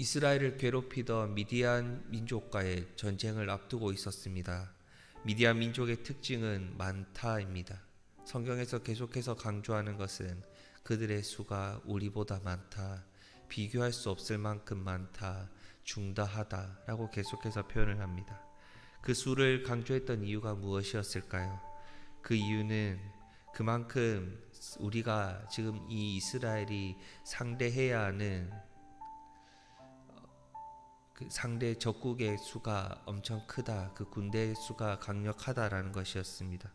이스라엘을 괴롭히던 미디안 민족과의 전쟁을 앞두고 있었습니다. 미디안 민족의 특징은 많다입니다. 성경에서 계속해서 강조하는 것은 그들의 수가 우리보다 많다, 비교할 수 없을 만큼 많다, 중다하다라고 계속해서 표현을 합니다. 그 수를 강조했던 이유가 무엇이었을까요? 그 이유는 그만큼 우리가 지금 이 이스라엘이 상대해야 하는 그 상대 적국의 수가 엄청 크다. 그 군대의 수가 강력하다라는 것이었습니다.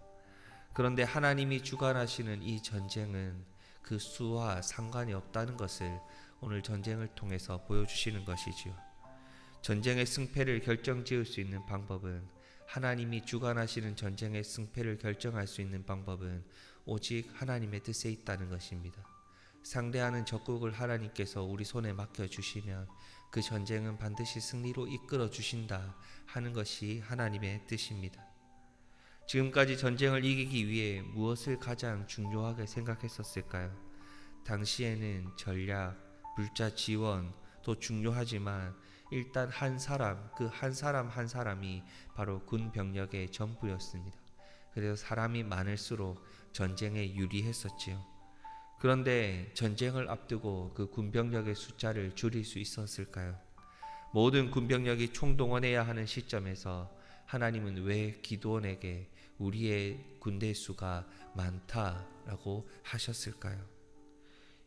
그런데 하나님이 주관하시는 이 전쟁은 그 수와 상관이 없다는 것을 오늘 전쟁을 통해서 보여주시는 것이지요. 전쟁의 승패를 결정지을 수 있는 방법은 하나님이 주관하시는 전쟁의 승패를 결정할 수 있는 방법은 오직 하나님의 뜻에 있다는 것입니다. 상대하는 적국을 하나님께서 우리 손에 맡겨 주시면 그 전쟁은 반드시 승리로 이끌어 주신다 하는 것이 하나님의 뜻입니다. 지금까지 전쟁을 이기기 위해 무엇을 가장 중요하게 생각했었을까요? 당시에는 전략, 물자 지원도 중요하지만 일단 한 사람, 그 한 사람 한 사람이 바로 군 병력의 전부였습니다. 그래서 사람이 많을수록 전쟁에 유리했었지요. 그런데 전쟁을 앞두고 그 군병력의 숫자를 줄일 수 있었을까요? 모든 군병력이 총동원해야 하는 시점에서 하나님은 왜 기도원에게 우리의 군대 수가 많다라고 하셨을까요?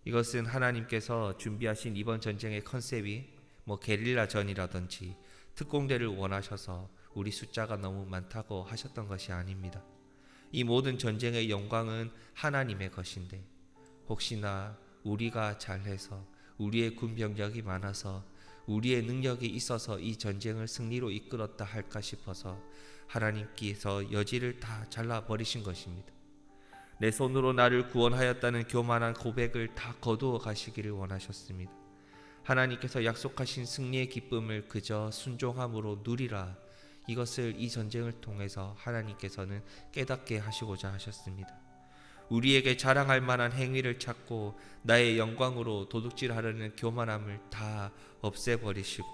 이것은 하나님께서 준비하신 이번 전쟁의 컨셉이 뭐 게릴라 전이라든지 특공대를 원하셔서 우리 숫자가 너무 많다고 하셨던 것이 아닙니다. 이 모든 전쟁의 영광은 하나님의 것인데 혹시나 우리가 잘해서 우리의 군병력이 많아서 우리의 능력이 있어서 이 전쟁을 승리로 이끌었다 할까 싶어서 하나님께서 여지를 다 잘라 버리신 것입니다. 내 손으로 나를 구원하였다는 교만한 고백을 다 거두어 가시기를 원하셨습니다. 하나님께서 약속하신 승리의 기쁨을 그저 순종함으로 누리라. 이것을 이 전쟁을 통해서 하나님께서는 깨닫게 하시고자 하셨습니다. 우리에게 자랑할 만한 행위를 찾고 나의 영광으로 도둑질하려는 교만함을 다 없애버리시고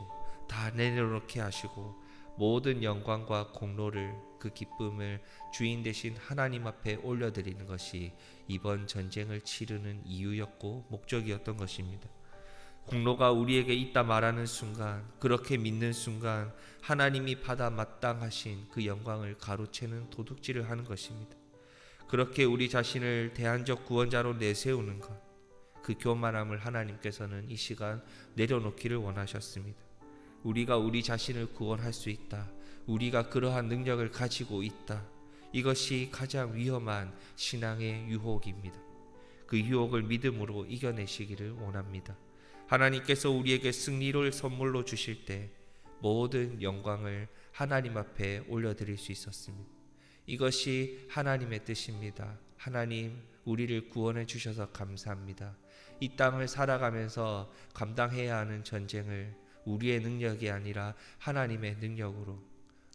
다 내려놓게 하시고 모든 영광과 공로를 그 기쁨을 주인 되신 하나님 앞에 올려드리는 것이 이번 전쟁을 치르는 이유였고 목적이었던 것입니다. 공로가 우리에게 있다 말하는 순간, 그렇게 믿는 순간 하나님이 받아 마땅하신 그 영광을 가로채는 도둑질을 하는 것입니다. 그렇게 우리 자신을 대안적 구원자로 내세우는 것, 그 교만함을 하나님께서는 이 시간 내려놓기를 원하셨습니다. 우리가 우리 자신을 구원할 수 있다. 우리가 그러한 능력을 가지고 있다. 이것이 가장 위험한 신앙의 유혹입니다. 그 유혹을 믿음으로 이겨내시기를 원합니다. 하나님께서 우리에게 승리를 선물로 주실 때 모든 영광을 하나님 앞에 올려드릴 수 있었습니다. 이것이 하나님의 뜻입니다. 하나님, 우리를 구원해 주셔서 감사합니다. 이 땅을 살아가면서 감당해야 하는 전쟁을 우리의 능력이 아니라 하나님의 능력으로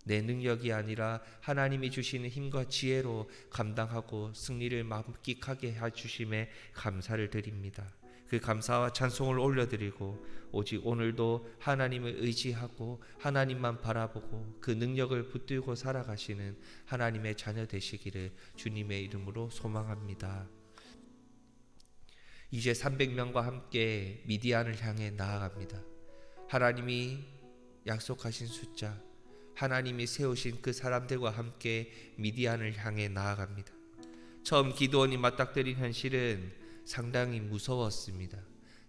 내 능력이 아니라 하나님이 주시는 힘과 지혜로 감당하고 승리를 만끽하게 해주심에 감사를 드립니다. 그 감사와 찬송을 올려드리고 오직 오늘도 하나님을 의지하고 하나님만 바라보고 그 능력을 붙들고 살아가시는 하나님의 자녀 되시기를 주님의 이름으로 소망합니다. 이제 300명과 함께 미디안을 향해 나아갑니다. 하나님이 약속하신 숫자, 하나님이 세우신 그 사람들과 함께 미디안을 향해 나아갑니다. 처음 기도원이 맞닥뜨린 현실은 상당히 무서웠습니다.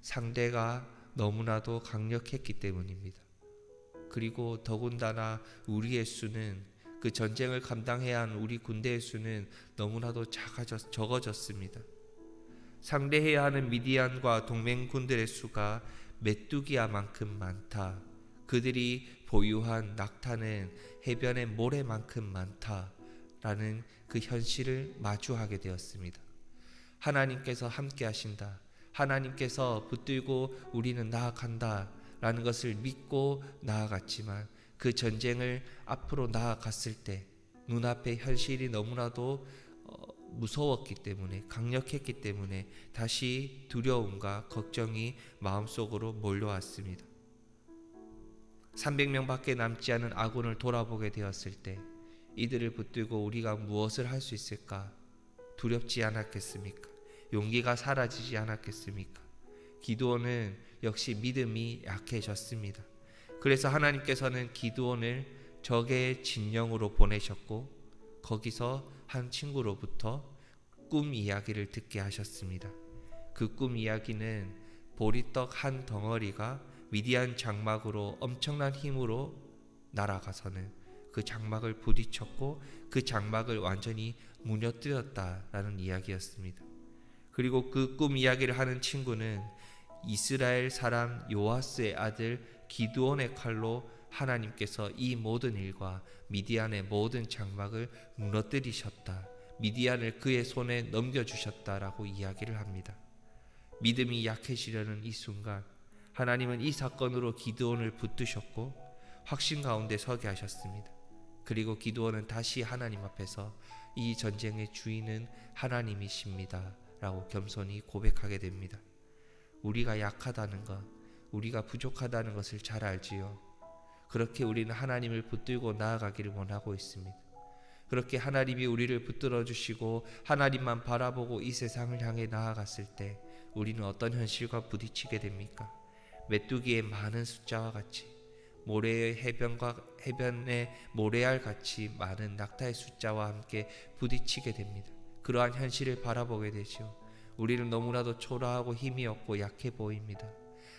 상대가 너무나도 강력했기 때문입니다. 그리고 더군다나 우리의 수는 그 전쟁을 감당해야 하는 우리 군대의 수는 너무나도 작아졌, 적어졌습니다. 상대해야 하는 미디안과 동맹군들의 수가 메뚜기야만큼 많다. 그들이 보유한 낙타는 해변의 모래만큼 많다 라는 그 현실을 마주하게 되었습니다. 하나님께서 함께 하신다. 하나님께서 붙들고 우리는 나아간다. 라는 것을 믿고 나아갔지만 그 전쟁을 앞으로 나아갔을 때 눈앞의 현실이 너무나도 어, 무서웠기 때문에 강력했기 때문에 다시 두려움과 걱정이 마음속으로 몰려왔습니다. 300명 밖에 남지 않은 아군을 돌아보게 되었을 때 이들을 붙들고 우리가 무엇을 할 수 있을까? 두렵지 않았겠습니까? 용기가 사라지지 않았겠습니까? 기드온은 역시 믿음이 약해졌습니다. 그래서 하나님께서는 기드온을 적의 진영으로 보내셨고 거기서 한 친구로부터 꿈 이야기를 듣게 하셨습니다. 그 꿈 이야기는 보리떡 한 덩어리가 미디안 장막으로 엄청난 힘으로 날아가서는 그 장막을 부딪혔고 그 장막을 완전히 무너뜨렸다라는 이야기였습니다. 그리고 그 꿈 이야기를 하는 친구는 이스라엘 사람 요아스의 아들 기드온의 칼로 하나님께서 이 모든 일과 미디안의 모든 장막을 무너뜨리셨다. 미디안을 그의 손에 넘겨주셨다라고 이야기를 합니다. 믿음이 약해지려는 이 순간 하나님은 이 사건으로 기드온을 붙드셨고 확신 가운데 서게 하셨습니다. 그리고 기드온은 다시 하나님 앞에서 이 전쟁의 주인은 하나님이십니다. 라고 겸손히 고백하게 됩니다. 우리가 약하다는 것, 우리가 부족하다는 것을 잘 알지요. 그렇게 우리는 하나님을 붙들고 나아가기를 원하고 있습니다. 그렇게 하나님이 우리를 붙들어 주시고 하나님만 바라보고 이 세상을 향해 나아갔을 때 우리는 어떤 현실과 부딪히게 됩니까? 메뚜기의 많은 숫자와 같이 모래의 해변과 해변의 모래알 같이 많은 낙타의 숫자와 함께 부딪히게 됩니다. 그러한 현실을 바라보게 되죠. 우리는 너무나도 초라하고 힘이 없고 약해 보입니다.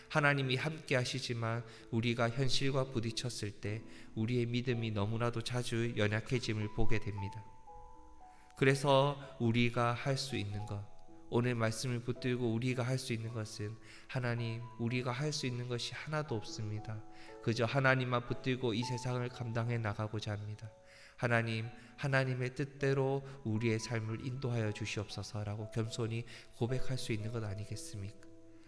하나님이 함께 하시지만 우리가 현실과 부딪혔을 때 우리의 믿음이 너무나도 자주 연약해짐을 보게 됩니다. 그래서 우리가 할 수 있는 것, 오늘 말씀을 붙들고 우리가 할 수 있는 것은 하나님, 우리가 할 수 있는 것이 하나도 없습니다. 그저 하나님만 붙들고 이 세상을 감당해 나가고자 합니다. 하나님, 하나님의 뜻대로 우리의 삶을 인도하여 주시옵소서라고 겸손히 고백할 수 있는 것 아니겠습니까?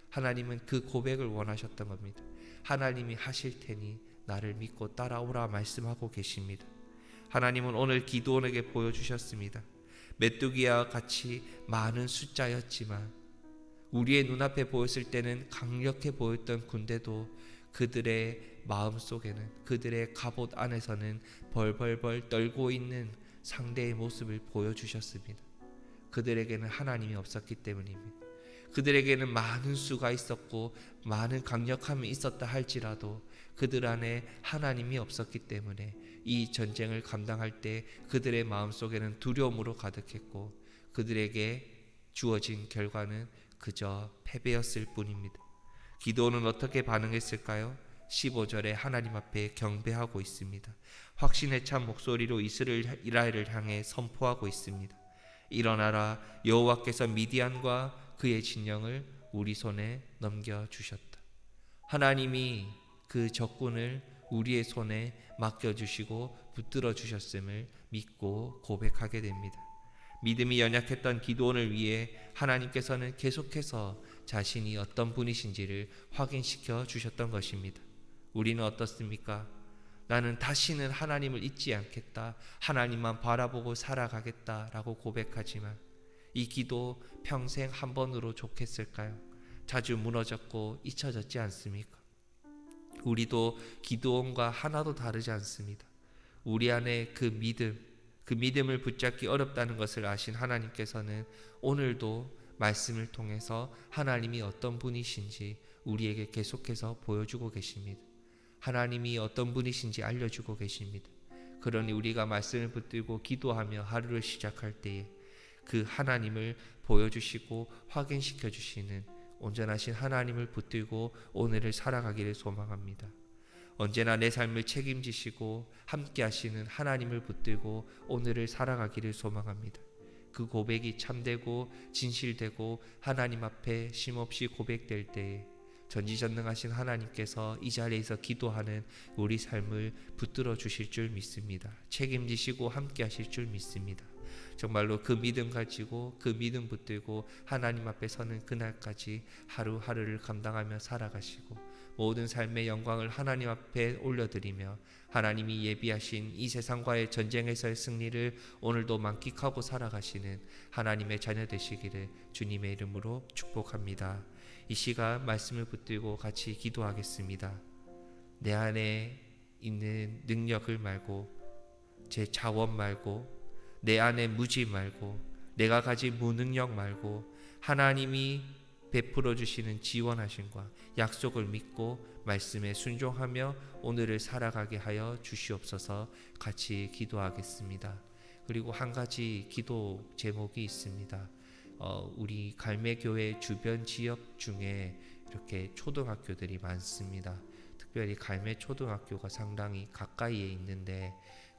하나님은 그 고백을 원하셨던 겁니다. 하나님이 하실 테니 나를 믿고 따라오라 말씀하고 계십니다. 하나님은 오늘 기도원에게 보여주셨습니다. 메뚜기와 같이 많은 숫자였지만 우리의 눈앞에 보였을 때는 강력해 보였던 군대도 그들의 마음 속에는 그들의 갑옷 안에서는 벌벌벌 떨고 있는 상대의 모습을 보여주셨습니다. 그들에게는 하나님이 없었기 때문입니다. 그들에게는 많은 수가 있었고 많은 강력함이 있었다 할지라도 그들 안에 하나님이 없었기 때문에 이 전쟁을 감당할 때 그들의 마음 속에는 두려움으로 가득했고 그들에게 주어진 결과는 그저 패배였을 뿐입니다. 기도는 어떻게 반응했을까요? 15절에 하나님 앞에 경배하고 있습니다. 확신에 찬 목소리로 이스라엘을 향해 선포하고 있습니다. 일어나라 여호와께서 미디안과 그의 진영을 우리 손에 넘겨 주셨다. 하나님이 그 적군을 우리의 손에 맡겨 주시고 붙들어 주셨음을 믿고 고백하게 됩니다. 믿음이 연약했던 기도원을 위해 하나님께서는 계속해서 자신이 어떤 분이신지를 확인시켜 주셨던 것입니다. 우리는 어떻습니까? 나는 다시는 하나님을 잊지 않겠다. 하나님만 바라보고 살아가겠다라고 고백하지만 이 기도 평생 한 번으로 좋겠을까요? 자주 무너졌고 잊혀졌지 않습니까? 우리도 기도원과 하나도 다르지 않습니다. 우리 안에 그 믿음, 그 믿음을 붙잡기 어렵다는 것을 아신 하나님께서는 오늘도 말씀을 통해서 하나님이 어떤 분이신지 우리에게 계속해서 보여주고 계십니다. 하나님이 어떤 분이신지 알려주고 계십니다. 그러니 우리가 말씀을 붙들고 기도하며 하루를 시작할 때에 그 하나님을 보여주시고 확인시켜 주시는 온전하신 하나님을 붙들고 오늘을 살아가기를 소망합니다. 언제나 내 삶을 책임지시고 함께 하시는 하나님을 붙들고 오늘을 살아가기를 소망합니다. 그 고백이 참되고 진실되고 하나님 앞에 쉼없이 고백될 때에 전지전능하신 하나님께서 이 자리에서 기도하는 우리 삶을 붙들어 주실 줄 믿습니다. 책임지시고 함께 하실 줄 믿습니다. 정말로 그 믿음 가지고 그 믿음 붙들고 하나님 앞에 서는 그날까지 하루하루를 감당하며 살아가시고 모든 삶의 영광을 하나님 앞에 올려드리며 하나님이 예비하신 이 세상과의 전쟁에서의 승리를 오늘도 만끽하고 살아가시는 하나님의 자녀 되시기를 주님의 이름으로 축복합니다. 이 시간 말씀을 붙들고 같이 기도하겠습니다. 내 안에 있는 능력을 말고 제 자원 말고 내 안에 무지 말고 내가 가진 무능력 말고 하나님이 베풀어 주시는 지원하심과 약속을 믿고 말씀에 순종하며 오늘을 살아가게 하여 주시옵소서 같이 기도하겠습니다. 그리고 한 가지 기도 제목이 있습니다. 어, 우리 갈매교회 주변 지역 중에 이렇게 초등학교들이 많습니다. 특별히 갈매 초등학교가 상당히 가까이에 있는데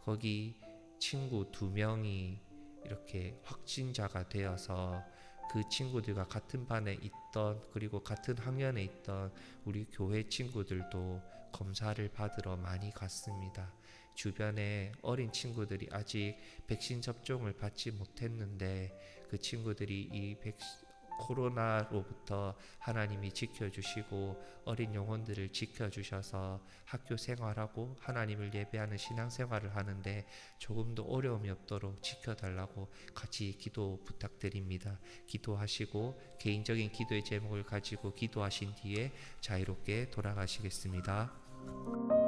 거기 친구 두 명이 이렇게 확진자가 되어서 그 친구들과 같은 반에 있던 그리고 같은 학년에 있던 우리 교회 친구들도 검사를 받으러 많이 갔습니다. 주변에 어린 친구들이 아직 백신 접종을 받지 못했는데 그 친구들이 이 백신 코로나로부터 하나님이 지켜주시고 어린 영혼들을 지켜주셔서 학교 생활하고 하나님을 예배하는 신앙생활을 하는데 조금도 어려움이 없도록 지켜달라고 같이 기도 부탁드립니다. 기도하시고 개인적인 기도의 제목을 가지고 기도하신 뒤에 자유롭게 돌아가시겠습니다.